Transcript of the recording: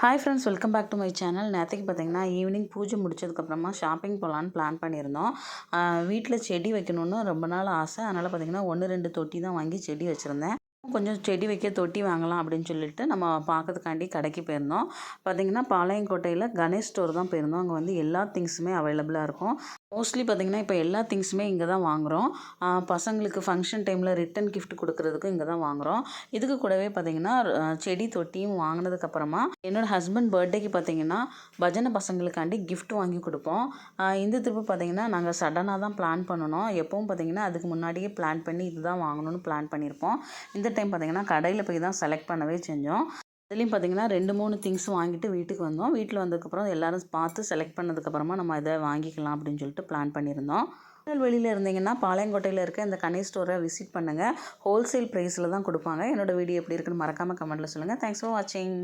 Hi friends welcome back to my channel நேற்றுக்கு பார்த்திங்கன்னா evening பூஜை முடிச்சதுக்கப்புறமா ஷாப்பிங் போகலான்னு பிளான் பண்ணியிருந்தோம். வீட்டில் செடி வைக்கணுன்னு ரொம்ப நாள் ஆசை. அதனால் பார்த்தீங்கன்னா ஒன்று ரெண்டு தொட்டி தான் வாங்கி செடி வச்சுருந்தேன். கொஞ்சம் செடி வைக்க தொட்டி வாங்கலாம் அப்படின்னு சொல்லிட்டு நம்ம பார்க்கறதுக்காண்டி கடைக்கு போயிருந்தோம். பார்த்திங்கன்னா பாளையங்கோட்டையில் கணேஷ் ஸ்டோர் தான் போயிருந்தோம். அங்கே வந்து எல்லா திங்ஸுமே அவைலபிளாக இருக்கும். மோஸ்ட்லி பார்த்திங்கன்னா இப்போ எல்லா திங்ஸுமே இங்கே தான் வாங்குகிறோம் பசங்களுக்கு ஃபங்க்ஷன் டைமில் ரிட்டன் கிஃப்ட் கொடுக்குறதுக்கு இங்கே தான் வாங்குகிறோம் இதுக்கு கூடவே பார்த்திங்கன்னா செடி தொட்டியும் வாங்கினதுக்கப்புறமா என்னோடய ஹஸ்பண்ட் பர்த்டேக்கு பார்த்திங்கன்னா பஜனை பசங்களுக்காண்டி கிஃப்ட் வாங்கி கொடுப்போம். இந்த திருப்பு பார்த்திங்கன்னா நாங்கள் சடனாக தான் பிளான் பண்ணணும். எப்பவும் பார்த்திங்கன்னா அதுக்கு முன்னாடியே பிளான் பண்ணி இதுதான் வாங்கணும்னு பிளான் பண்ணியிருப்போம் இந்த டைம் பார்த்திங்கன்னா கடையில் போய் தான் செலக்ட் பண்ணவே செஞ்சோம். அதுலேயும் பார்த்திங்கன்னா ரெண்டு மூணு திங்ஸ் வாங்கிட்டு வீட்டுக்கு வந்தோம். வீட்டில் வந்ததுக்கப்புறம் எல்லோரும் பார்த்து செலக்ட் பண்ணதுக்கப்புறமா நம்ம இதை வாங்கிக்கலாம் அப்படின்னு சொல்லிட்டு பிளான் பண்ணியிருந்தோம். வெளியில் இருந்தீங்கன்னா பாளையங்கோட்டையில் இருக்க இந்த கனி ஸ்டோரை விசிட் பண்ணுங்கள் ஹோல்சேல் ப்ரைஸில் தான் கொடுப்பாங்க. என்னோடய வீடியோ எப்படி இருக்குன்னு மறக்காமல் கமெண்ட்டில் சொல்லுங்கள் தேங்க்ஸ் ஃபார் வாட்சிங்